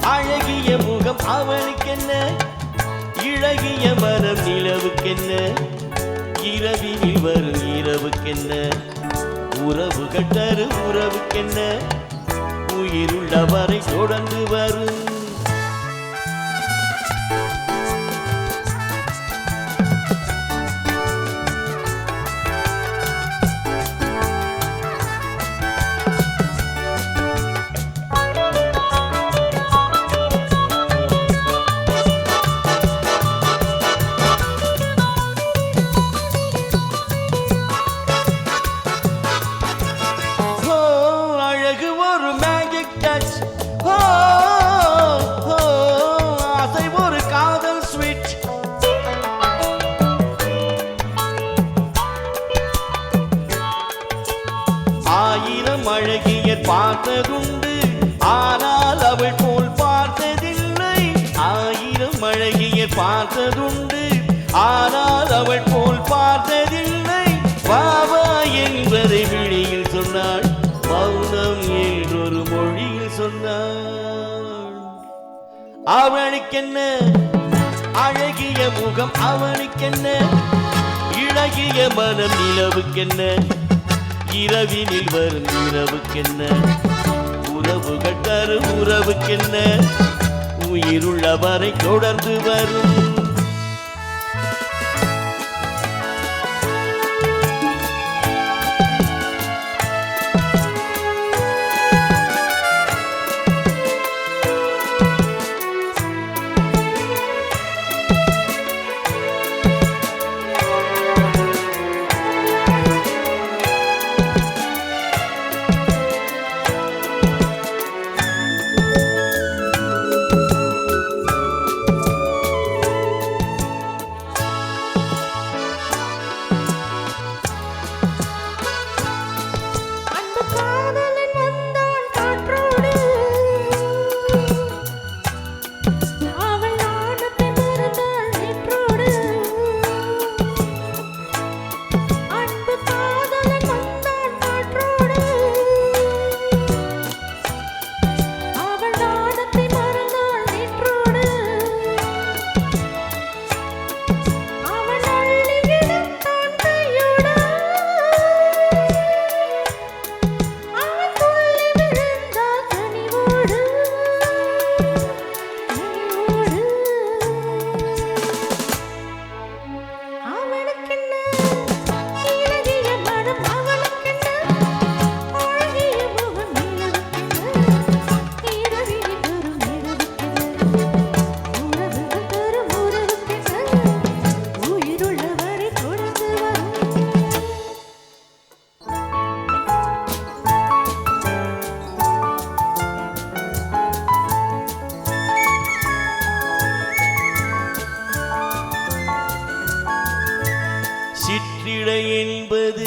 அழகிய முகம் அவனுக்கென்ன இழகிய மனம் நிலவுக்கென்ன? இரவினில் வரும் இரவுக்கென்ன? உறவுகள் தரும் உறவுக்கென்ன? உயிருள்ளவரை தொடர்ந்து வரும் ஆயிரம் அழகியர் பார்த்ததுண்டு. ஆனால் அவள் போல் பார்த்ததில்லை. ஆயிரம் அழகியர் பார்த்ததுண்டு. ஆனால் அவள் போல் பார்த்ததில்லை. பாபா என்பதை விழியில் சொன்னாள். மௌனம் என்றொரு மொழியில் சொன்னாள். அவளுக்கென்ன? அழகிய முகம் அவனுக்கென்ன இழகிய மனம் நிலவுக்கென்ன? இரவினில் வரும் இரவுக்கென்ன? உறவுகள் தரும் உறவுக்கென்ன? உயிருள்ளவரை தொடர்ந்து வரும் சிறை என்பது